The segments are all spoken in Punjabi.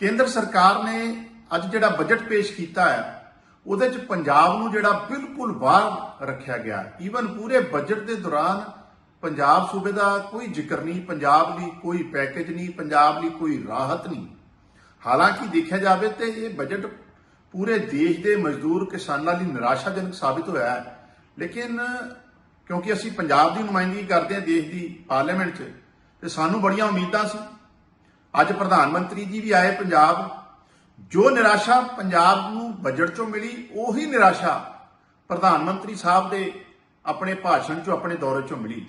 ਕੇਂਦਰ ਸਰਕਾਰ ਨੇ ਅੱਜ ਜਿਹੜਾ ਬਜਟ ਪੇਸ਼ ਕੀਤਾ ਹੈ, ਉਹਦੇ ਚ ਪੰਜਾਬ ਨੂੰ ਜਿਹੜਾ ਬਿਲਕੁਲ ਬਾਹਰ ਰੱਖਿਆ ਗਿਆ ਈਵਨ ਪੂਰੇ ਬਜਟ ਦੇ ਦੌਰਾਨ ਪੰਜਾਬ ਸੂਬੇ ਦਾ ਕੋਈ ਜ਼ਿਕਰ ਨਹੀਂ, ਪੰਜਾਬ ਲਈ ਕੋਈ ਪੈਕੇਜ ਨਹੀਂ, ਪੰਜਾਬ ਲਈ ਕੋਈ ਰਾਹਤ ਨਹੀਂ। ਹਾਲਾਂਕਿ ਦੇਖਿਆ ਜਾਵੇ ਤੇ ਇਹ ਬਜਟ ਪੂਰੇ ਦੇਸ਼ ਦੇ ਮਜ਼ਦੂਰ ਕਿਸਾਨਾਂ ਲਈ ਨਿਰਾਸ਼ਾਜਨਕ ਸਾਬਿਤ ਹੋਇਆ ਹੈ। ਲੇਕਿਨ ਕਿਉਂਕਿ ਅਸੀਂ ਪੰਜਾਬ ਦੀ ਨੁਮਾਇੰਦਗੀ ਕਰਦੇ ਹਾਂ, ਦੇਸ਼ ਦੀ ਪਾਰਲੀਮੈਂਟ 'ਚ, ਤੇ ਸਾਨੂੰ ਬੜੀਆਂ ਉਮੀਦਾਂ ਸੀ। ਅੱਜ ਪ੍ਰਧਾਨ ਮੰਤਰੀ ਜੀ ਵੀ ਆਏ ਪੰਜਾਬ। ਜੋ ਨਿਰਾਸ਼ਾ ਪੰਜਾਬ ਨੂੰ ਬਜਟ 'ਚੋਂ ਮਿਲੀ, ਉਹੀ ਨਿਰਾਸ਼ਾ ਪ੍ਰਧਾਨ ਮੰਤਰੀ ਸਾਹਿਬ ਦੇ ਆਪਣੇ ਭਾਸ਼ਣ 'ਚੋਂ, ਆਪਣੇ ਦੌਰੇ 'ਚੋਂ ਮਿਲੀ।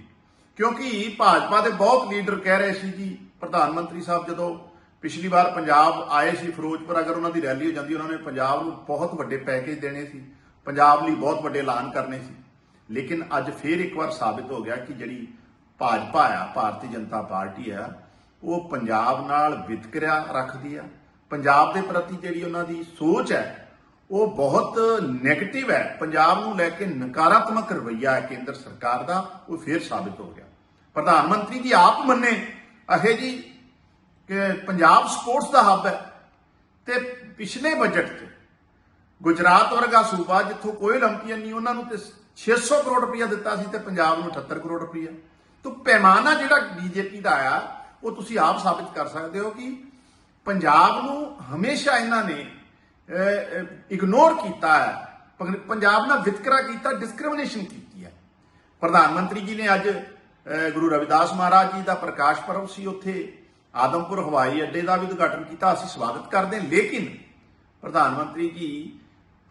ਕਿਉਂਕਿ ਭਾਜਪਾ ਦੇ ਬਹੁਤ ਲੀਡਰ ਕਹਿ ਰਹੇ ਸੀ ਜੀ, ਪ੍ਰਧਾਨ ਮੰਤਰੀ ਸਾਹਿਬ ਜਦੋਂ ਪਿਛਲੀ ਵਾਰ ਪੰਜਾਬ ਆਏ ਸੀ ਫਿਰੋਜ਼ਪੁਰ, ਅਗਰ ਉਹਨਾਂ ਦੀ ਰੈਲੀ ਹੋ ਜਾਂਦੀ, ਉਹਨਾਂ ਨੇ ਪੰਜਾਬ ਨੂੰ ਬਹੁਤ ਵੱਡੇ ਪੈਕੇਜ ਦੇਣੇ ਸੀ, ਪੰਜਾਬ ਲਈ ਬਹੁਤ ਵੱਡੇ ਐਲਾਨ ਕਰਨੇ ਸੀ। ਲੇਕਿਨ ਅੱਜ ਫੇਰ ਇੱਕ ਵਾਰ ਸਾਬਿਤ ਹੋ ਗਿਆ ਕਿ ਜਿਹੜੀ ਭਾਜਪਾ ਆ, ਭਾਰਤੀ ਜਨਤਾ ਪਾਰਟੀ ਆ ਉਹ ਪੰਜਾਬ ਨਾਲ ਵਿਤਕਰਿਆ ਰੱਖਦੀ ਆ। ਪੰਜਾਬ ਦੇ ਪ੍ਰਤੀ ਜਿਹੜੀ ਉਹਨਾਂ ਦੀ ਸੋਚ ਹੈ, ਉਹ ਬਹੁਤ ਨੈਗੇਟਿਵ ਹੈ। ਪੰਜਾਬ ਨੂੰ ਲੈ ਕੇ ਨਕਾਰਾਤਮਕ ਰਵਈਆ ਹੈ ਕੇਂਦਰ ਸਰਕਾਰ ਦਾ, ਉਹ ਫੇਰ ਸਾਬਤ ਹੋ ਗਿਆ। ਪ੍ਰਧਾਨ ਮੰਤਰੀ ਜੀ ਆਪ ਮੰਨੇ, ਅਹੇ ਜੀ ਕਿ ਪੰਜਾਬ ਸਪੋਰਟਸ ਦਾ ਹੱਬ ਹੈ ਤੇ ਪਿਛਲੇ ਬਜਟ 'ਚ ਗੁਜਰਾਤ ਵਰਗਾ ਸੂਬਾ ਜਿੱਥੋਂ ਕੋਈ 올림픽ੀਅਨ ਨਹੀਂ, ਉਹਨਾਂ ਨੂੰ ਤੇ 600 ਕਰੋੜ ਰੁਪਇਆ ਦਿੱਤਾ ਸੀ ਤੇ ਪੰਜਾਬ ਨੂੰ 78 ਕਰੋੜ ਰੁਪਇਆ ਤੋਂ ਪੈਮਾਨਾ ਜਿਹੜਾ ਬੀਜੇਪੀ ਦਾ ਆਇਆ ਉਹ ਤੁਸੀਂ ਆਪ ਸਾਬਿਤ ਕਰ ਸਕਦੇ ਹੋ ਕਿ ਪੰਜਾਬ ਨੂੰ ਹਮੇਸ਼ਾ ਇਹਨਾਂ ਨੇ ਇਗਨੋਰ ਕੀਤਾ ਹੈ। ਪੰਜਾਬ ਨਾਲ ਵਿਤਕਰਾ ਕੀਤਾ ਡਿਸਕ੍ਰਿਮੀਨੇਸ਼ਨ ਕੀਤੀ ਹੈ। ਪ੍ਰਧਾਨ ਮੰਤਰੀ ਜੀ ਨੇ ਅੱਜ ਗੁਰੂ ਰਵਿਦਾਸ ਮਹਾਰਾਜ ਜੀ ਦਾ ਪ੍ਰਕਾਸ਼ ਪਰਵ ਸੀ। ਉੱਥੇ ਆਦਮਪੁਰ ਹਵਾਈ ਅੱਡੇ ਦਾ ਵੀ ਉਦਘਾਟਨ ਕੀਤਾ। ਅਸੀਂ ਸਵਾਗਤ ਕਰਦੇ ਹਾਂ। ਲੇਕਿਨ ਪ੍ਰਧਾਨ ਮੰਤਰੀ ਜੀ,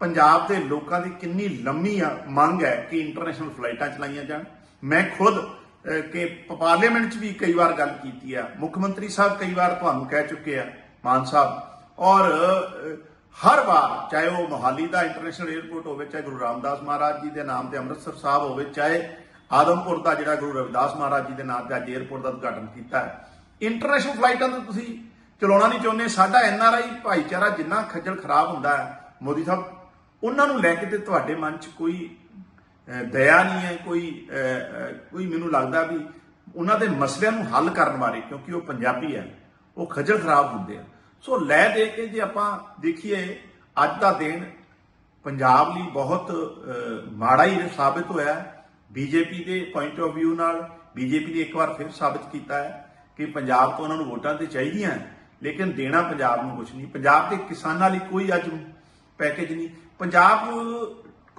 ਪੰਜਾਬ ਦੇ ਲੋਕਾਂ ਦੀ ਕਿੰਨੀ ਲੰਮੀ ਆ ਮੰਗ ਹੈ ਕਿ ਇੰਟਰਨੈਸ਼ਨਲ ਫਲਾਈਟਾਂ ਚਲਾਈਆਂ ਜਾਣ। ਮੈਂ ਖੁਦ ਕਿ ਪਾਰਲੀਮੈਂਟ 'ਚ ਵੀ ਕਈ ਵਾਰ ਗੱਲ ਕੀਤੀ ਆ। ਮੁੱਖ ਮੰਤਰੀ ਸਾਹਿਬ ਕਈ ਵਾਰ ਤੁਹਾਨੂੰ ਕਹਿ ਚੁੱਕੇ ਆ, ਮਾਨ ਸਾਹਿਬ। ਔਰ ਹਰ ਵਾਰ, ਚਾਹੇ ਉਹ ਮੋਹਾਲੀ ਦਾ ਇੰਟਰਨੈਸ਼ਨਲ 에ਅਰਪੋਰਟ ਹੋਵੇ, ਚਾਹੇ ਗੁਰੂ ਰਾਮਦਾਸ ਮਹਾਰਾਜ ਜੀ ਦੇ ਨਾਮ ਤੇ ਅੰਮ੍ਰਿਤਸਰ ਸਾਹਿਬ ਹੋਵੇ, ਚਾਹੇ ਆਦਮਪੁਰ ਦਾ ਜਿਹੜਾ ਗੁਰੂ ਰਵਿਦਾਸ ਮਹਾਰਾਜ ਜੀ ਦੇ ਨਾਮ ਤੇ ਅੱਜ 에ਅਰਪੋਰਟ ਦਾ ਉਦਘਾਟਨ ਕੀਤਾ ਹੈ। ਇੰਟਰਨੈਸ਼ਨਲ ਫਲਾਈਟਾਂ ਤਾਂ ਤੁਸੀਂ ਚਲਾਉਣਾ ਨਹੀਂ ਚਾਹੁੰਦੇ। ਸਾਡਾ ਐੱਨ ਆਰ ਆਈ ਭਾਈਚਾਰਾ ਜਿੰਨਾ ਖੱਜਲ ਖਰਾਬ ਹੁੰਦਾ ਹੈ, ਮੋਦੀ ਸਾਹਿਬ, ਉਹਨਾਂ ਨੂੰ ਲੈ ਕੇ ਤੇ ਤੁਹਾਡੇ ਮਨ 'ਚ ਕੋਈ ਦਇਆ ਨਹੀਂ ਹੈ, ਕੋਈ ਕੋਈ ਮੈਨੂੰ ਲੱਗਦਾ ਵੀ ਉਹਨਾਂ ਦੇ ਮਸਲਿਆਂ ਨੂੰ ਹੱਲ ਕਰਨ ਬਾਰੇ, ਕਿਉਂਕਿ ਉਹ ਪੰਜਾਬੀ ਹੈ, ਉਹ ਖੱਜਲ ਖਰਾਬ ਹੁੰਦੇ ਆ। ਸੋ ਲੈ ਦੇ ਕੇ ਜੇ ਆਪਾਂ ਦੇਖੀਏ, ਅੱਜ ਦਾ ਦਿਨ ਪੰਜਾਬ ਲਈ ਬਹੁਤ ਮਾੜਾ ਹੀ ਸਾਬਿਤ ਹੋਇਆ। ਹੈ ਬੀਜੇਪੀ ਦੇ ਪੁਆਇੰਟ ਆਫ View ਨਾਲ, ਬੀਜੇਪੀ ਨੇ ਇੱਕ ਵਾਰ ਫਿਰ ਸਾਬਿਤ ਕੀਤਾ ਹੈ ਕਿ ਪੰਜਾਬ ਤੋਂ ਉਹਨਾਂ ਨੂੰ ਵੋਟਾਂ ਤੇ ਚਾਹੀਦੀਆਂ, ਲੇਕਿਨ ਦੇਣਾ ਪੰਜਾਬ ਨੂੰ ਕੁਝ ਨਹੀਂ। ਪੰਜਾਬ ਦੇ ਕਿਸਾਨਾਂ ਲਈ ਕੋਈ ਅੱਜ ਪੈਕੇਜ ਨਹੀਂ। ਪੰਜਾਬ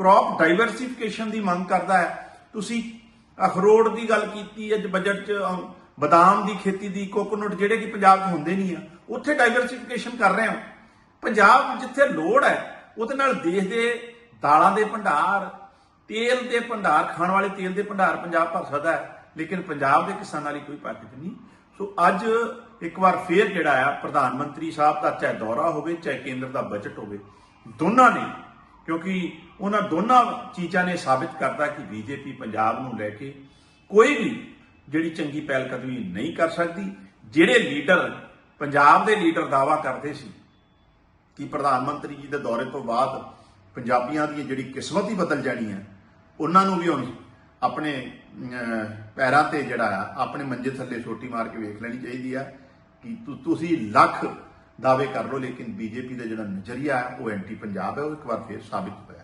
ਕ੍ਰੌਪ ਡਾਈਵਰਸਿਫਿਕੇਸ਼ਨ ਦੀ ਮੰਗ ਕਰਦਾ ਹੈ। ਤੁਸੀਂ ਅਖਰੋਟ ਦੀ ਗੱਲ ਕੀਤੀ ਅੱਜ ਬਜਟ 'ਚ ਬਦਾਮ ਦੀ ਖੇਤੀ ਦੀ ਕੋਕੋਨਟ ਜਿਹੜੇ ਕਿ ਪੰਜਾਬ 'ਚ ਹੁੰਦੇ ਨਹੀਂ ਆ, ਉੱਥੇ ਡਾਈਵਰਸਿਫਿਕੇਸ਼ਨ ਕਰ ਰਹੇ ਹਾਂ। ਪੰਜਾਬ ਜਿੱਥੇ ਲੋੜ ਹੈ, ਉਹਦੇ ਨਾਲ ਦੇਸ਼ ਦੇ ਦਾਲਾਂ ਦੇ ਭੰਡਾਰ, ਤੇਲ ਦੇ ਭੰਡਾਰ, ਖਾਣ ਵਾਲੇ ਤੇਲ ਦੇ ਭੰਡਾਰ ਪੰਜਾਬ ਭਰ ਸਕਦਾ ਹੈ, ਲੇਕਿਨ ਪੰਜਾਬ ਦੇ ਕਿਸਾਨਾਂ ਲਈ ਕੋਈ ਪੈਕੇਜ ਨਹੀਂ। ਸੋ ਅੱਜ ਇੱਕ ਵਾਰ ਫੇਰ ਜਿਹੜਾ ਆ, ਪ੍ਰਧਾਨ ਮੰਤਰੀ ਸਾਹਿਬ ਦਾ ਚਾਹੇ ਦੌਰਾ ਹੋਵੇ, ਚਾਹੇ ਕੇਂਦਰ ਦਾ ਬਜਟ ਹੋਵੇ, ਦੋਨਾਂ ਨੇ ਕਿਉਂਕਿ ਉਹਨਾਂ ਦੋਨਾਂ ਚੀਜ਼ਾਂ ਨੇ ਸਾਬਿਤ ਕਰਤਾ ਕਿ ਬੀਜੇਪੀ ਪੰਜਾਬ ਨੂੰ ਲੈ ਕੇ ਕੋਈ ਵੀ ਜਿਹੜੀ ਚੰਗੀ ਪਹਿਲ ਕਦਮੀ ਨਹੀਂ ਕਰ ਸਕਦੀ, ਜਿਹੜੇ ਲੀਡਰ ਪੰਜਾਬ ਦੇ ਲੀਡਰ ਦਾਵਾ ਕਰਦੇ ਸੀ ਕਿ ਪ੍ਰਧਾਨ ਮੰਤਰੀ ਜੀ ਦੇ ਦੌਰੇ ਤੋਂ ਬਾਅਦ ਪੰਜਾਬੀਆਂ ਦੀ ਜਿਹੜੀ ਕਿਸਮਤ ਹੀ ਬਦਲ ਜਾਣੀ ਹੈ, ਉਹਨਾਂ ਨੂੰ ਵੀ ਹੁਣ ਆਪਣੇ ਪੈਰਾਂ ਤੇ ਜਿਹੜਾ ਆ, ਆਪਣੇ ਮੰਜੇ ਥੱਲੇ ਛੋਟੀ ਮਾਰ ਕੇ ਵੇਖ ਲੈਣੀ ਚਾਹੀਦੀ ਆ ਕਿ ਤੁਸੀਂ ਲੱਖ ਦਾਅਵੇ ਕਰ ਲਓ, ਲੇਕਿਨ ਬੀਜੇਪੀ ਦਾ ਜਿਹੜਾ ਨਜ਼ਰੀਆ ਹੈ, ਉਹ ਐਂਟੀ ਪੰਜਾਬ ਹੈ, ਉਹ ਇੱਕ ਵਾਰ ਫੇਰ ਸਾਬਿਤ ਹੋਇਆ।